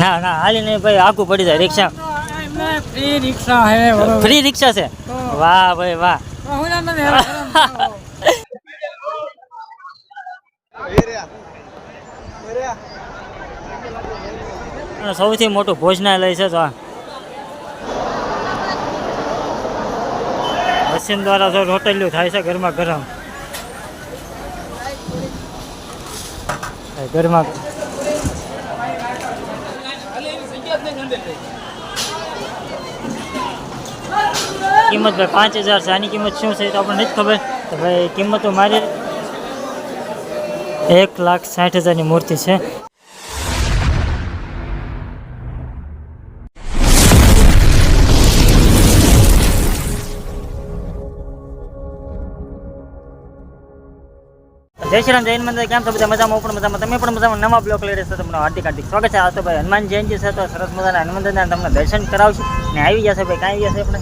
ના ના હાલીને ભાઈ આખું પડી જાય રિક્ષા. ફ્રી રિક્ષા છે? વાહ ભાઈ, વાહ. સૌથી મોટું ભોજનાલય છે તો મશીન દ્વારા જો રોટલ્યું થાય છે ગરમા. ગરમ એ ગરમા કિંમત ભાઈ, પાંચ હજાર છે. આની કિંમત શું છે તો આપણને નથી ખબર. તો ભાઈ, કિંમત તો મારી એક લાખ સાઠ હજારની મૂર્તિ છે. જય શ્રી રામ જૈન મંદિર કેમ છો? બધા મજામાં? હું પણ મજામાં. તમે પણ મજામાં? નવા બ્લોક લઈ રહ્યા છો. તમને હાર્દિક હાર્દિક સ્વાગત છે. આ તો ભાઈ હનુમાન જયંતિ છે તો સરસ મજાના હનુમાન દાદાના તમને દર્શન કરાવશું. ને આવી ગયા છે ભાઈ. કાંઈ ગયા છે આપણે?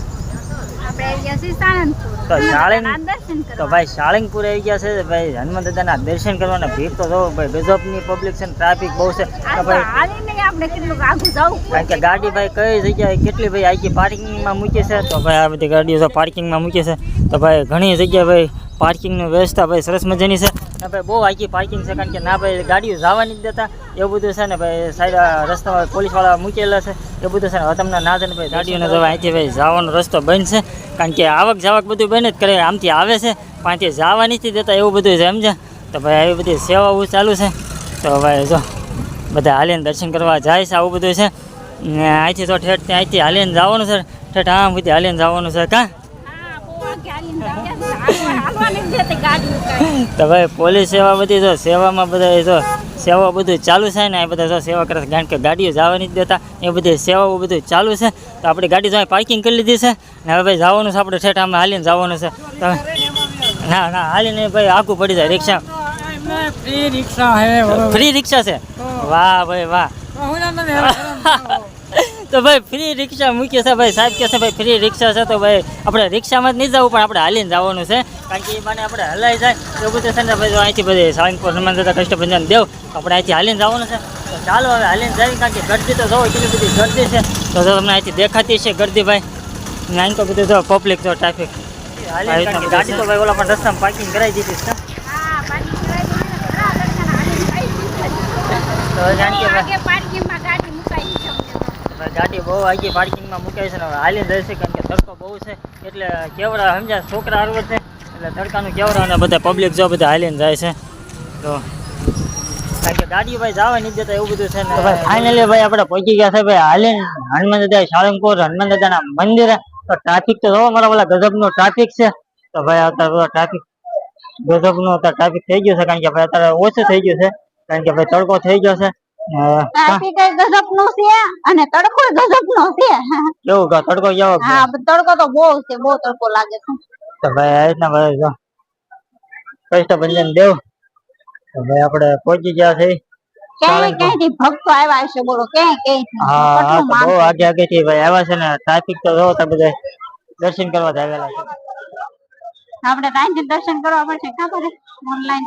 આપણે આવી ગયા છીએ સાળંગપુર. તો સાળંગ- હનુમાન દર્શન તો કરવા. ભાઈ સાળંગપુર આવી ગયા છે. ભાઈ હનુમાન દાદાના દર્શન કરવાના ભીડ તો જો ભાઈ ગજબની પબ્લિક છે ટ્રાફિક બહુ છે. આ તો તો ભાઈ હાલીને આપણે કેટલું આઘું જવું કારણ કે ગાડી ભાઈ કઈ જગ્યાએ કેટલી ભાઈ આખી પાર્કિંગમાં મૂકી છે? તો ભાઈ આ બધી ગાડીઓ તો પાર્કિંગમાં મૂકી છે. તો ભાઈ ઘણી જગ્યાએ ભાઈ પાર્કિંગની વ્યવસ્થા ભાઈ સરસ મજાની છે. ને ભાઈ, બહુ આખી પાર્કિંગ છે, કારણ કે ના ભાઈ, ગાડીઓ જવા નથી દેતા. એવું બધું છે ને ભાઈ, સાઈડ રસ્તામાં પોલીસવાળા મૂકેલા છે. એ બધું છે ને તમને ના છે ને ભાઈ, ગાડીઓને જવા અહીંથી ભાઈ જવાનો રસ્તો બંધ છે. કારણ કે આવક જાવક બધું બંધ જ કરે, આમથી આવે છે, પણ અહીંથી જવા નથી દેતા, એવું બધું છે સમજે તો ભાઈ, આવી બધી સેવાઓ ચાલુ છે. તો ભાઈ, જો, બધા હાલીને દર્શન કરવા જાય છે, આવું બધું છે. ને અહીંથી તો ઠેઠ અહીંથી હાલીને જવાનું છે. ઠેઠ આમ બધી હાલીને જવાનું છે, કાં? છે. તો ભાઈ પોલીસ સેવા બધી તો સેવામાં બધા જો સેવા બધું ચાલુ છે ને એ બધા જો સેવા કરે છે. કારણ કે ગાડીઓ જવા નથી દેતા એ બધી સેવાઓ બધું ચાલુ છે. તો આપણી ગાડી જો પાર્કિંગ કરી લીધી છે ને હવે ભાઈ જવાનું છે આપણે ઠેઠ આમાં હાલીને જવાનું છે. તમે ના ના હાલીને ભાઈ આખું પડી જાય રિક્ષા. ફ્રી રિક્ષા હે ફ્રી રિક્ષા છે? વાહ ભાઈ વાહ. તો ભાઈ ફ્રી રિક્ષા મૂકી છે ભાઈ. સાહેબ કહે છે ભાઈ ફ્રી રિક્ષા છે તો ભાઈ આપણે રિક્ષામાં જ નહીં જવું પણ આપણે હાલીને જવાનું છે. કારણ કે એ માને આપણે હલાઈ જાય. તો બધું છે ને ભાઈ અહીંથી બધી સાળંગપુર હનુમાન દાદા કષ્ટભંજન દેવ આપણે અહીંથી હાલીને જવાનું છે. તો ચાલો હવે હાલીને જાય કારણ કે ગરદી તો જોવો કેટલી બધી ગરદી છે. તો જો તમને અહીંથી દેખાતી છે ગરદી ભાઈ. ને અહીં તો બધું જો પબ્લિક તો ટ્રાફિક ગાડી તો ભાઈ ઓલા પણ રસ્તામાં પાર્કિંગ કરાવી દીધી છે. તો જાણ કે ભાઈ. પાર્કિંગમાં ગાડી મુકાઈ છે અમને તો. ગાડી બહુ આગી પાર્કિંગમાં મૂકાય છે ને હાલીને જાય છે, કારણ કે તડકો બહુ છે. એટલે કેવડા સમજ્યા, છોકરા હરવર છે. એટલે તડકાનું કેવડા અને બધા પબ્લિક જો બધા હાલીને જાય છે. તો કારણ કે ગાડી ભાઈ જવા નહીં દેતા એવું બધું છે ને. ફાઇનલી ભાઈ આપણે પહોંચી ગયા છે ભાઈ હાલીને. હનુમાન દાદા સાળંગપુર હનુમાન દાદાના મંદિરે. તો ટ્રાફિક તો જોવો, મારા ઓલા ગજબનો ટ્રાફિક છે. તો ભાઈ અત્યારે ટ્રાફિક ગજબનો અત્યારે ટ્રાફિક થઈ ગયું છે, કારણ કે ભાઈ અત્યારે ઓછું થઈ ગયું છે. કારણ કે ભાઈ તડકો થઈ ગયો છે. છે? અને તડકો એ ગજબનો છે? કેવું કહો તડકો કેવો હા તડકો તો બહુ છે બહુ તડકો લાગે છે. તો ભાઈ આ રીતના ભાઈ જો કષ્ટભંજન દેવ? તો ભાઈ આપણે પહોંચી ગયા છે ક્યાંય ક્યાંયથી ભક્તો આવ્યા બોલો ક્યાંય હા બહુ આગે આગે થી ભાઈ આવ્યા છે ને ટ્રાફિક તો જો તો બધા દર્શન કરવા આવેલા છે. આપણે દર્શન કરવા પડશે ખબર ઓનલાઈન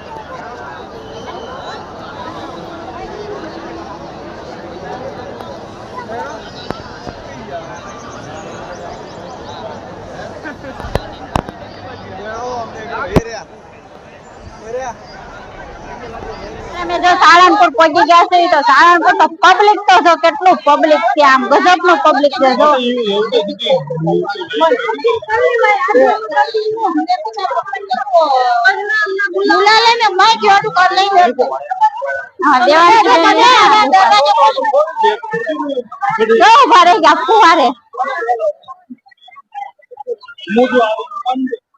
અમે જો સાળંગપુર પહોંચી ગયા છે તો સાળંગપુર તો પબ્લિક તો જો કેટલું પબ્લિક છે આમ ગજબનું પબ્લિક છે જો. મુલાલે ને માઈક વાળું કર લઈ જજો. હા દેવાની જો ઊભા રહી ગયા ફુવારે.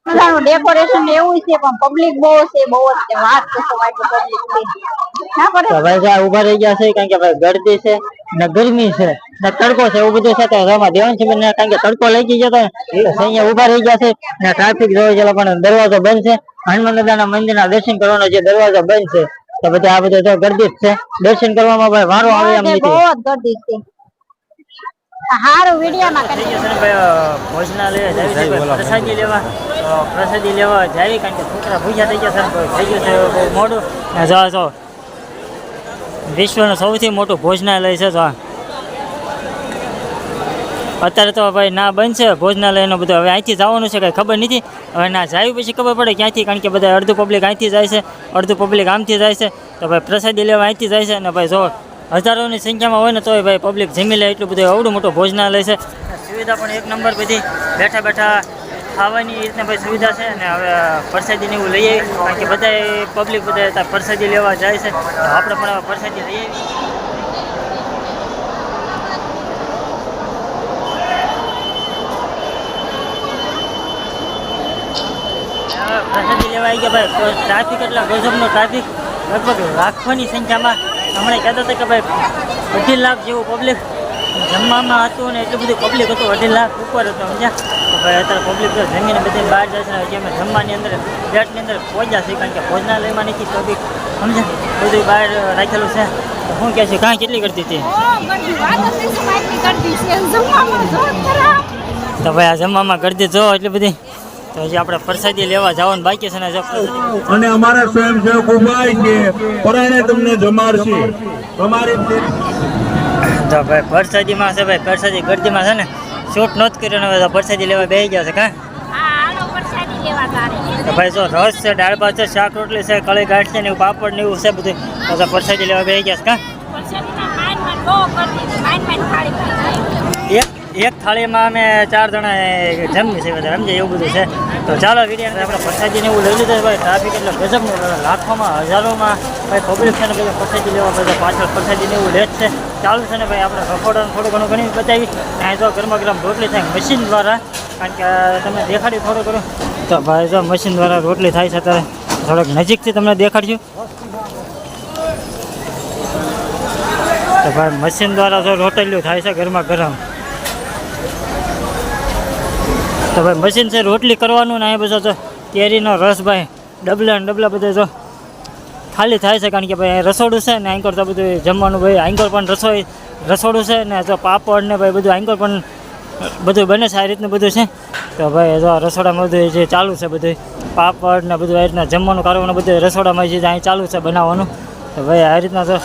બધાનું ડેકોરેશન એવું છે પણ પબ્લિક બહુ છે બહુ જ છે. વાત પૂછો આટલું પબ્લિક ના પડે ભાઈ જ્યાં ઊભા રહી ગયા છે કારણ કે ભાઈ ગરદી છે ને ગરમી છે ને તડકો છે એવું બધું છે તો રમા દેવાન છે ને કારણ કે તડકો લાગી ગયો તો અહીંયા ઊભા રહી ગયા છે ને ટ્રાફિક જોઈ છે પણ દરવાજો બંધ છે. હનુમાન દાદાના મંદિરના દર્શન કરવાનો જે દરવાજો બંધ છે તો બધા આ બધું તો ગરદી જ છે. દર્શન કરવામાં ભાઈ વારો આવે એમ બહુ નથી. જ ગરદી છે. હારું વિડીયોમાં કરી ગયું છે ભાઈ ભોજનાલય જાવી છે પ્રસાદી લેવા પ્રસાદી લેવા જાવી કારણ કે છોકરા ભૂખ્યા થઈ ગયા સર થઈ ગયું છે બહુ મોડું. ને જો જો વિશ્વનું સૌથી મોટું ભોજનાલય છે જો અત્યારે તો ભાઈ ના બનશે ભોજનાલયનું બધું. હવે અહીંથી જવાનું છે કંઈ ખબર નથી. હવે ના જાય પછી ખબર પડે ક્યાંથી કારણ કે બધા અડધું પબ્લિક અહીંથી જાય છે અડધું પબ્લિક આમથી જાય છે. તો ભાઈ પ્રસાદી લેવા અહીંથી જાય છે અને ભાઈ જો હજારોની સંખ્યામાં હોય ને તોય ભાઈ પબ્લિક જમી લે, એટલું બધું અવડું મોટું ભોજનાલય છે. સુવિધા પણ એક નંબર બધી. બેઠા બેઠા ખાવાની રીતના ભાઈ સુવિધા છે અને હવે પ્રસાદીને એવું લઈ આવી કારણ કે બધા પબ્લિક બધા પરસાદી લેવા જાય છે. આપણે પણ હવે પ્રસાદી લઈ આવી પ્રસાદી લેવા આવી ગયા ભાઈ. ટ્રાફિક એટલા ગજબનો ટ્રાફિક લગભગ લાખોની સંખ્યામાં હમણાં કહેતા હતા કે ભાઈ અઢી લાખ જેવું પબ્લિક જમવામાં હતું અને એટલું બધું પબ્લિક હતું અઢી લાખ ઉપર હતું સમજ્યા? ભાઈ અત્યારે પબ્લિક તો જમીને બધી બહાર જાય છે હજી અમે જમવાની અંદર પ્લેટની અંદર પહોંચ્યા છીએ કારણ કે ભોજનાલયમાં નથી પબ્લિક સમજ્યા? બધું બહાર રાખેલું છે. તો શું કહે છે કાં કેટલી કરતી હતી? તો ભાઈ આ જમવામાં ગરદી જો એટલી બધી તો હજી આપણે પ્રસાદી લેવા જવાનું બાકી છે ને અને અમારા સ્વયંસેવક ઊભા છે પરાણે તમને જમાડશે. તમારી તો ભાઈ પ્રસાદીમાં છે ભાઈ પ્રસાદી ગરદીમાં છે ને શૂટ નહોતું કર્યું ને હવે તો પ્રસાદી લેવા બેસી ગયા છે કાં? તો ભાઈ જો રસ છે દાળ ભાત છે શાક રોટલી છે કળી ગાંઠ છે ને એવું પાપડ ને એવું છે બધું તો પ્રસાદી લેવા બેસી ગયા છે કાં? એક એક થાળીમાં અમે ચાર જણા જમીએ છીએ બધા, સમજે એવું બધું છે. તો ચાલો વીડિયો આપણે પ્રસાદીને એવું લઈ લીધું ભાઈ ટ્રાફિક એટલે ગજબનું લાખોમાં, હજારોમાં ભાઈ પબ્લિક છે ને બધા ફરસાજી લેવા બધા પાછળ પ્રસાદીને એવું લેટ છે. ચાલુ છે ને ભાઈ, આપણે રખોડાને થોડું ઘણું ઘણી બતાવી. અહીં તો ગરમા ગરમ રોટલી થાય મશીન દ્વારા, કારણ કે તમે દેખાડી થોડું ઘણું તો ભાઈ, જો મશીન દ્વારા રોટલી થાય છે અત્યારે. થોડોક નજીકથી તમને દેખાડજો. તો ભાઈ મશીન દ્વારા જો રોટલીઓ થાય છે ગરમા ગરમ. તો ભાઈ મશીન છે, રોટલી કરવાનું ને અહીંયા બધો તો કેરીનો રસ ભાઈ, ડબલા ને ડબલા બધા જો ખાલી થાય છે કારણ કે ભાઈ રસોડું છે ને આંકોર તો બધું જમવાનું ભાઈ આંકોર પણ રસોઈ, રસોડું છે ને જો પાપડ ને ભાઈ બધું આંકોર પણ બધું બને છે આ રીતનું બધું છે. તો ભાઈ જો રસોડામાં બધું જે ચાલુ છે બધું, પાપડ ને બધું આ રીતના જમવાનું કરવાનું બધું રસોડામાં જે અહીં ચાલુ છે બનાવવાનું. તો ભાઈ આ રીતના તો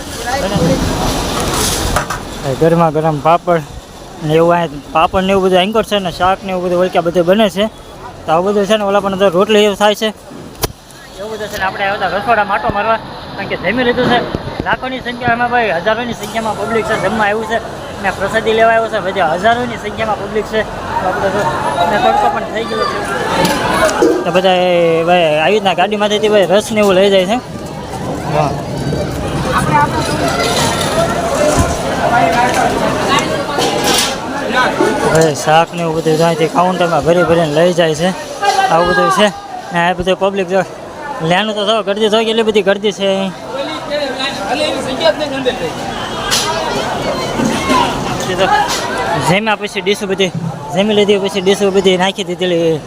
ગરમા ગરમ પાપડ ને એવું અહીં પાપડ ને એવું બધું એંગર છે ને શાક ને એવું બધું વળક્યા બધું બને છે. તો આવું બધું છે ને ઓલા પણ રોટલી એવું થાય છે. એવું બધું છે ને આપણે આવ્યા હતા રસોડા માટો મારવા, કારણ કે જમી લીધું છે. લાખોની સંખ્યામાં ભાઈ હજારોની સંખ્યામાં પબ્લિક છે, જમવા આવ્યું છે. ને પ્રસાદી લેવા આવ્યો છે, બધા હજારોની સંખ્યામાં પબ્લિક છે. આપણે તડકો પણ થઈ ગયો છે. તો બધા ભાઈ આવી રીતના ગાડીમાંથી ભાઈ રસ ને એવું લઈ જાય છે. હા ભાઈ શાક ને એવું બધું ત્યાંથી કાઉન્ટરમાં ભરી ભરીને લઈ જાય છે. આવું બધું છે. ને આ બધું પબ્લિક જો લેવાનું તો થયો ગરદી થઈ એટલી બધી ગરદી છે તો જમ્યા પછી ડીશો બધી, જમી લીધી પછી ડીશો બધી નાખી દીધેલી.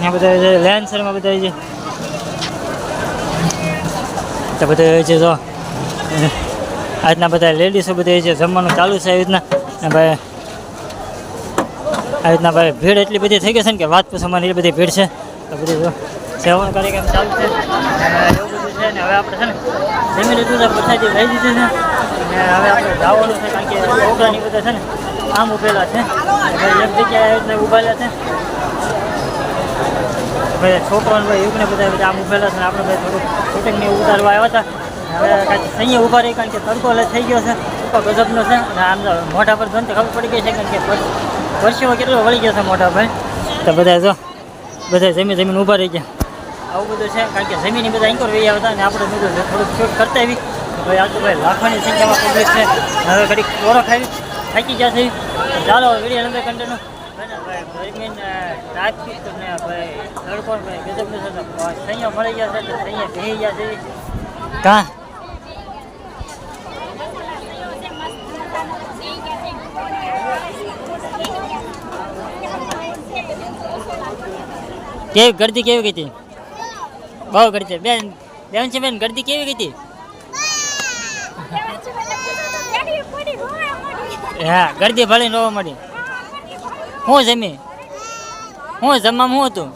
ને બધા લેન્સરમાં બધા જે તો બધા જે જો. આજના બધા લેડીઝો બધા જે જમવાનું ચાલુ છે આવી રીતના. ભાઈ આવી રીતના ભાઈ ભીડ એટલી બધી થઈ ગઈ છે ને કે વાત પૂછવાની એટલી બધી ભીડ છે. તો બધી જો સેવન કાર્યક્રમ ચાલુ છે. અને એવું છે ને હવે આપણે છે ને જમી લીધું છે લઈ દીધી છે. અને હવે આપણે જવાનું છે કારણ કે છોકરાની બધા છે ને આમ ઉભેલા છે. ભાઈ એક જગ્યાએ આવી રીતના ઉભેલા છે. ભાઈ છોકરાને ભાઈ યુગને બધા બધા આમ ઉભેલા છે ને આપણે ભાઈ થોડુંક શૂટિંગને ઉતારવા આવ્યા હતા. હવે કાંઈક અહીંયા ઊભા રહી કારણ કે તડકો થઈ ગયો છે. તડકો ગજબનો છે અને આમ મોઢા પર ગંધ ખબર પડી ગઈ છે કારણ કે પર- કેટલો વળી ગયો છે મોઢા પર તો બધા જો બધા જમીન જમીન ઊભા રહી ગયા. આવું બધું છે, કારણ કે જમીન બધા અહીં વહી આવતા અને આપણે બધું થોડુંક શૂટ કરતા આવી. ભાઈ આ તો ભાઈ લાખોની સંખ્યામાં પબ્લિક છે. હવે ઘડીક ઓળો આવી થાકી ગયા તો ચાલો, વીડિયો લંબે ગરમીન ટ્રાફિક ને ભાઈ તડકો ને ભાઈ ગજબનું છે. તો સૈયા મળી ગયા છે, તો સૈયા ભેહી ગયા છે. કાં? કેવી ગરદી કેવી ગઈ હતી? બહુ ગરદી. બેન બેન છે બેન, ગરદી કેવી ગઈ હતી? હા, ગરદી ભલે રોવા મળી. હું જમી? હું જમવામાં હું હતું?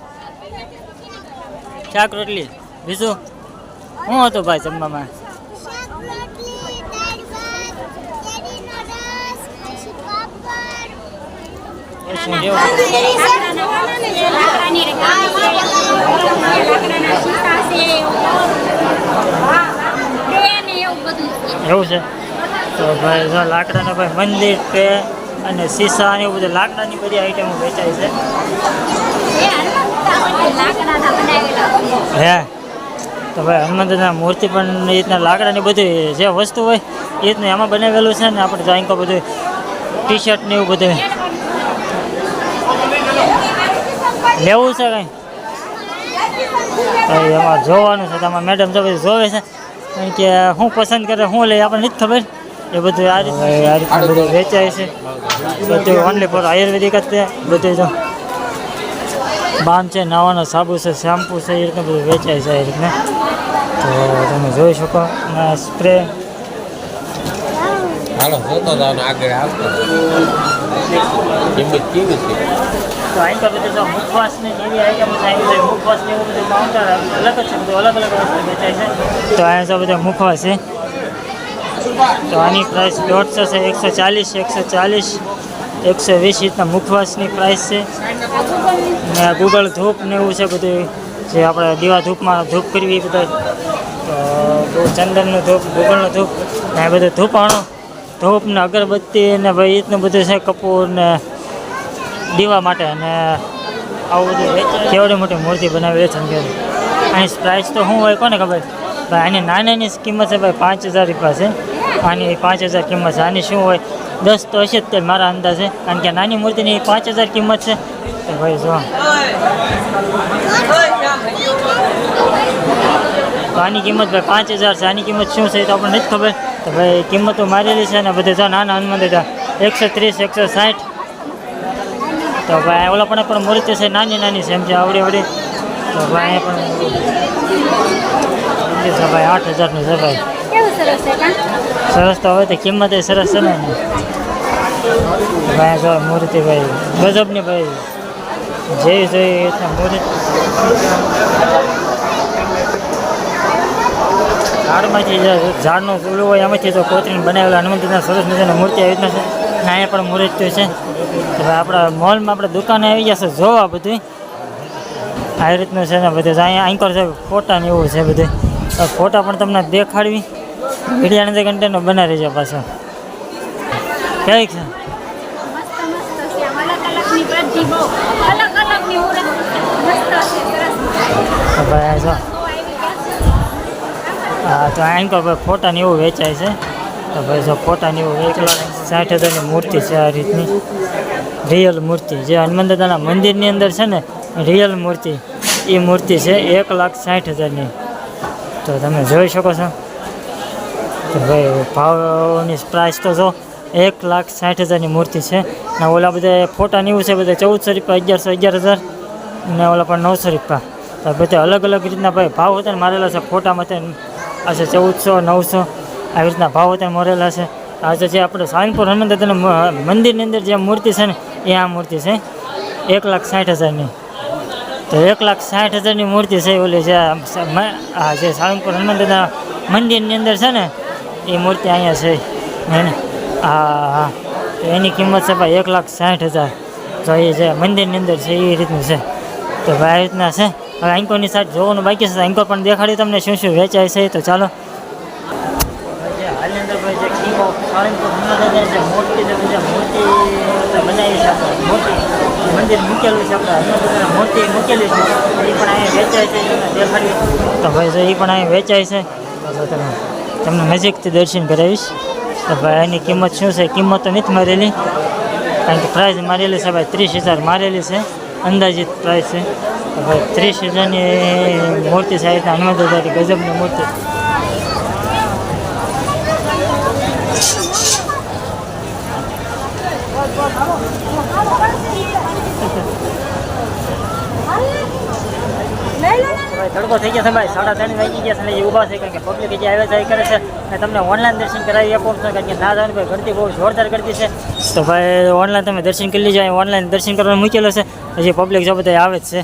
શાક રોટલી. બીજું? શું હતું ભાઈ જમવામાં શાક રોટલી દાળ ભાત કેરીનો રસ પછી પાપડ શું જેવું એવું છે? તો ભાઈ, જો લાકડાના ભાઈ મંદિર છે અને સીસા ને એવું બધું લાકડાની બધી આઈટમો વેચાય છે. હે? તો ભાઈ હનુમંતના મૂર્તિ પણ એ રીતના લાકડાની બધી જે વસ્તુ હોય, એ રીતનું એમાં બનાવેલું છે ને, આપણે જાઈકો બધું ટી શર્ટ ને એવું બધું. લેવું છે કંઈ? એમાં જોવાનું છે, તમારે મેડમ તો બધું જોવે છે. કારણ કે શું પસંદ કરે શું લઈ, આપણને નથી ખબર. એ બધું આ રીતે બધું વેચાય છે. બધું ઓનલી ફોર આયુર્વેદિક જ તે બધું જો. બામ છે, નાવાનો સાબુ છે શેમ્પુ છે, એ રીતનું બધું વેચાય છે એ રીતના. તો તમે જોઈ શકો અને સ્પ્રે હાલો આગળ આવતો. કિંમત કેવી છે? તો અહીં પર બધું જો મુખવાસ ને એવી આઈટમ છે અહીં મુખવાસ ને એવું બધું કાઉન્ટર અલગ જ છે, બધું અલગ અલગ વસ્તુ વેચાય છે. તો અહીંયા જો બધા મુખવાસ છે. તો આની પ્રાઇસ દોઢસો છે, એકસો ચાલીસ એકસો ચાલીસ, એકસો વીસ રીતના મુખવાસની પ્રાઇસ છે. ને ગૂગલ ધૂપ ને એવું છે બધું, જે આપણે દીવા ધૂપમાં ધૂપ કરવી બધા, તો બહુ ચંદનનું ધૂપ, ગૂગલનું ધૂપ, ને બધું ધૂપાણું. ધૂપ ને અગરબત્તી ને ભાઈ રીતનું બધું છે કપૂર ને દીવા માટે અને આવું બધું. કેવડી મોટી મૂર્તિ બનાવી વેચન કે. આની પ્રાઇસ તો શું હોય કોને ખબર? ભાઈ, આની નાની કિંમત છે ભાઈ, પાંચ હજાર રૂપિયા છે. આની પાંચ હજાર કિંમત છે. આની શું હોય? દસ તો હશે જ તે મારા અંદાજે. કારણ કે નાની મૂર્તિની પાંચ હજાર કિંમત છે. તો ભાઈ, જો. આની કિંમત ભાઈ પાંચ હજાર છે. આની કિંમત શું છે એ તો આપણને નથી ખબર. તો ભાઈ કિંમતો મારેલી છે ને બધે જો નાના હનુમાન દાદા એકસો ત્રીસ એકસો સાઠ. તો ભાઈ ઓલા પણ પણ મૂર્તિ છે નાની નાની છે એમ છે આવડી આવડી. તો ભાઈ પણ છે ભાઈ આઠ હજારનું છે ભાઈ. સરસ તો હવે તો કિંમત એ સરસ છે ને. ભાઈ જો મૂર્તિ ભાઈ ગજબની ભાઈ. જેવી જોઈએ એ મૂર્તિ. ઝાડમાંથી જે ઝાડનું ચૂલું હોય એમાંથી તો કોતરીને બનાવેલા હનુમંતના સરસ મજાની મૂર્તિ આવી રીતના છે. ને અહીંયા પણ મૂર્તિ છે. હવે આપણા મોલમાં આપણે દુકાને આવી જશે જોવા બધું. આવી રીતનું છે ને બધું. અહીંયા આંકર છે ફોટા ને એવું છે બધું. ફોટા પણ તમને દેખાડવી. વિડીયાની અંદર કન્ટેન્ટ બનાવી છે પાછો. કેવી છે? ભાઈ આ હા, તો આંકર ભાઈ ફોટા ને એવું વેચાય છે. તો ભાઈ જો ફોટા ને એવું વેચાય સાઠ હજારની મૂર્તિ છે આ રીતની. રિયલ મૂર્તિ, જે હનુમાન મંદિરની અંદર છે ને, રિયલ મૂર્તિ, એ મૂર્તિ છે એક લાખ સાઠ હજારની. તો તમે જોઈ શકો છો. તો ભાઈ ભાવની પ્રાઇસ તો જો, એક લાખ સાઠ હજારની મૂર્તિ છે. ને ઓલા બધા ફોટા ને એવું છે, બધા ચૌદસો રૂપિયા, અગિયારસો, અગિયાર હજાર, ને ઓલા પણ નવસો રૂપિયા. તો બધા અલગ અલગ રીતના ભાઈ ભાવ હતા ને, મારેલા છે, ફોટામાં તે આ છે ચૌદસો, નવસો, આવી રીતના ભાવ અત્યારે મરેલા છે. આજે જે આપણે સારંગપુર હનુમાન દાદાના મંદિરની અંદર જે મૂર્તિ છે ને, એ આ મૂર્તિ છે. એક લાખ સાઠ હજારની. તો એક લાખ સાઠ હજારની મૂર્તિ છે ઓલી જે આ જે સાળંગપુર હનુમાન દાદા મંદિરની અંદર છે ને, એ મૂર્તિ અહીંયા છે. એને હા હા તો એની કિંમત છે ભાઈ એક લાખ સાઠ હજાર. તો એ જે મંદિરની અંદર છે, એ રીતનું છે. તો ભાઈ રીતના છે. હવે આંકોની સાઈડ જોવાનું બાકી છે. આંકો પણ દેખાડ્યું તમને શું શું વેચાય છે તો ચાલો. મંદિર મૂકેલું છે આપણે મૂર્તિ મૂકેલી છે એ પણ અહીંયા વેચાય છે. તો ભાઈ જો એ પણ અહીંયા વેચાય છે તમે તમને નજીકથી દર્શન કરાવીશ. તો ભાઈ એની કિંમત શું છે? કિંમત તો નથી મારેલી. કારણ કે પ્રાઇઝ મારેલી છે ભાઈ ત્રીસ હજાર મારેલી છે. અંદાજિત પ્રાઇસ છે. ત્રીસ હજારની મૂર્તિ સાહેબ હનુમાન દાદાની ગજબની મૂર્તિ. તડકો થઈ ગયા છે ભાઈ. સાડા ત્રણ વાગી ગયા છે અને એ ઊભા છે કારણ કે પબ્લિક જે આવે જાય કરે છે. અને તમને ઓનલાઈન દર્શન કરાવી આપો કારણ કે ના જવાનું ભાઈ ગરદી બહુ જોરદાર ગરદી છે. તો ભાઈ ઓનલાઈન તમે દર્શન કરી લેજો ઓનલાઈન દર્શન કરવાનું મૂકેલો છે. હજી પબ્લિક જો બધા આવે જ છે.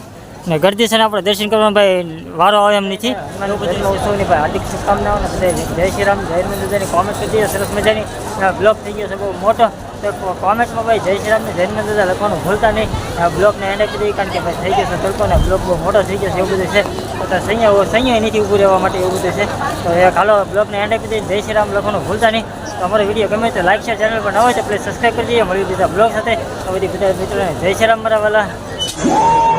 ને ગરદી છે ને આપણે દર્શન કરવાનું ભાઈ, વારો આવે એમ નથી. સૌની ભાઈ હાર્દિક શુભકામનાઓ ને જય શ્રી રામ, જય મંદિરની કોમેન્ટ કરી દઈએ. સરસ મજાની બ્લોક થઈ ગયો છે, બહુ મોટો. તો ભાઈ જય શ્રી રામને જય મંદિર લખવાનું ભૂલતા નહીં. આ બ્લોગને એન્ડ આપી કારણ કે ભાઈ થઈ ગયો છે બ્લોક બહુ મોટો થઈ ગયો છે, એવું બધું છે. તો સૈયા સૈયા નથી ઊભું રહેવા માટે એવું બધું છે. તો એ ખાલો બ્લોગને એન્ડ કરી જય શ્રી રામ લખવાનું ભૂલતા નહીં. તો અમારો વીડિયો ગમે તો લાઈક શેર ચેનલ પર ન હોય તો પ્લીઝ સબસ્ક્રાઈબ કરી દઈએ મળી બીજા બ્લોગ સાથે. તો બધી બધા મિત્રોને જય શ્રી રામ મારા